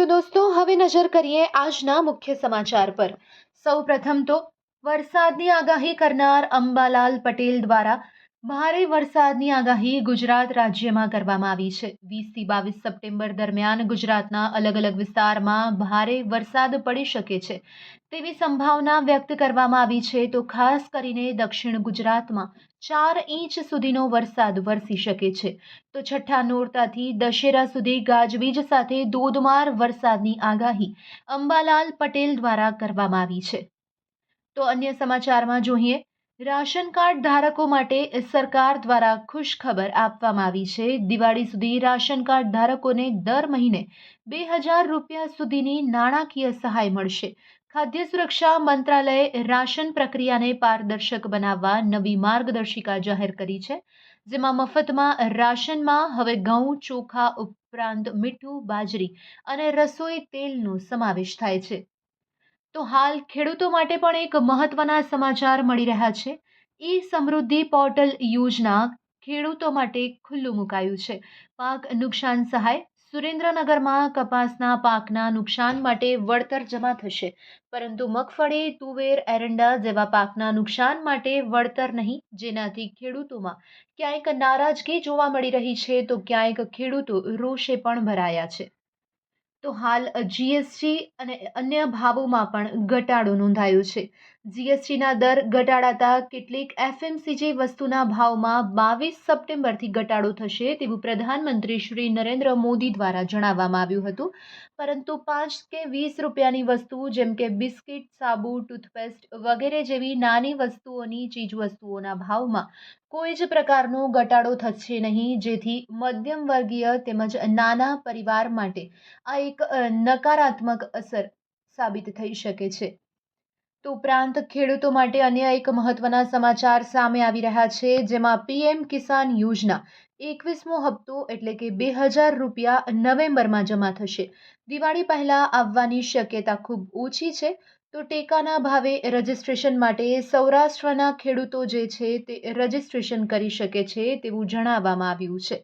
તો દોસ્તો, હવે નજર કરીએ આજના મુખ્ય સમાચાર પર. સૌપ્રથમ તો વરસાદની આગાહી કરનાર અંબાલાલ પટેલ દ્વારા ભારે વરસાદની આગાહી ગુજરાત રાજ્યમાં કરવામાં આવી છે. વીસથી બાવીસ સપ્ટેમ્બર દરમિયાન ગુજરાતના અલગ અલગ વિસ્તારમાં ભારે વરસાદ પડી શકે છે. તેવી સંભાવના વ્યક્ત કરવામાં આવી છે તો ખાસ કરીને દક્ષિણ ગુજરાતમાં ચાર ઇંચ સુધીનો વરસાદ વરસી શકે છે. તો છઠ્ઠા નોરતાથી દશેરા સુધી ગાજવીજ સાથે ધોધમાર વરસાદની આગાહી અંબાલાલ પટેલ દ્વારા કરવામાં આવી છે. તો અન્ય સમાચારમાં જોઈએ રાશન કાર્ડ ધારકો માટે સરકાર દ્વારા ખુશખબર આપવામાં આવી છે. દિવાળી સુધી રાશન કાર્ડ ધારકોને દર મહિને બે હજાર રૂપિયા સુધીની નાણાકીય સહાય મળશે. ખાદ્ય સુરક્ષા મંત્રાલયે રાશન પ્રક્રિયાને પારદર્શક બનાવવા નવી માર્ગદર્શિકા જાહેર કરી છે, જેમાં મફતમાં રાશનમાં હવે ઘઉં, ચોખા ઉપરાંત મીઠું, બાજરી અને રસોઈ તેલનો સમાવેશ થાય છે. તો હાલ ખેડૂતો માટે પણ એક મહત્વના સમાચાર મળી રહ્યા છે. ઈ સમૃદ્ધિ પોર્ટલ યોજના ખેડૂતો માટે ખુલ્લું મુકાયું છે. પાક નુકસાન સહાય, સુરેન્દ્રનગરમાં કપાસના પાકના નુકસાન માટે વળતર જમા થશે. પરંતુ મગફળી, તુવેર, એરંડા જેવા પાકના નુકસાન માટે વળતર નહીં, જેનાથી ખેડૂતોમાં ક્યાંક નારાજગી જોવા મળી રહી છે, તો ક્યાંક ખેડૂતો રોષે પણ ભરાયા છે. તો હાલ જીએસટી અને અન્ય ભાવોમાં પણ ઘટાડો નોંધાયો છે. જીએસટીના દર ઘટાડાતા કેટલીક એફએમસીજી વસ્તુના ભાવમાં બાવીસ સપ્ટેમ્બરથી ઘટાડો થશે તેવું પ્રધાનમંત્રી શ્રી નરેન્દ્ર મોદી દ્વારા જણાવવામાં આવ્યું હતું. પરંતુ પાંચ કે વીસ રૂપિયાની વસ્તુ જેમ કે બિસ્કિટ, સાબુ, ટૂથપેસ્ટ વગેરે જેવી નાની વસ્તુઓની ચીજવસ્તુઓના ભાવમાં કોઈ જ પ્રકારનો ઘટાડો થશે નહીં. જેથી મધ્યમ વર્ગીય તેમજ નાના પરિવાર માટે આ એક નકારાત્મક અસર સાબિત થઈ શકે છે. તો ઉપરાંત ખેડૂતો માટે અન્ય એક મહત્વના સમાચાર સામે આવી રહ્યા છે, જેમાં પીએમ કિસાન યોજના એકવીસમો હપ્તો એટલે કે બે હજાર રૂપિયા નવેમ્બરમાં જમા થશે. દિવાળી પહેલાં આવવાની શક્યતા ખૂબ ઓછી છે, તો ટેકાના ભાવે રજિસ્ટ્રેશન માટે સૌરાષ્ટ્રના ખેડૂતો જે છે તે રજિસ્ટ્રેશન કરી શકે છે તેવું જણાવવામાં આવ્યું છે.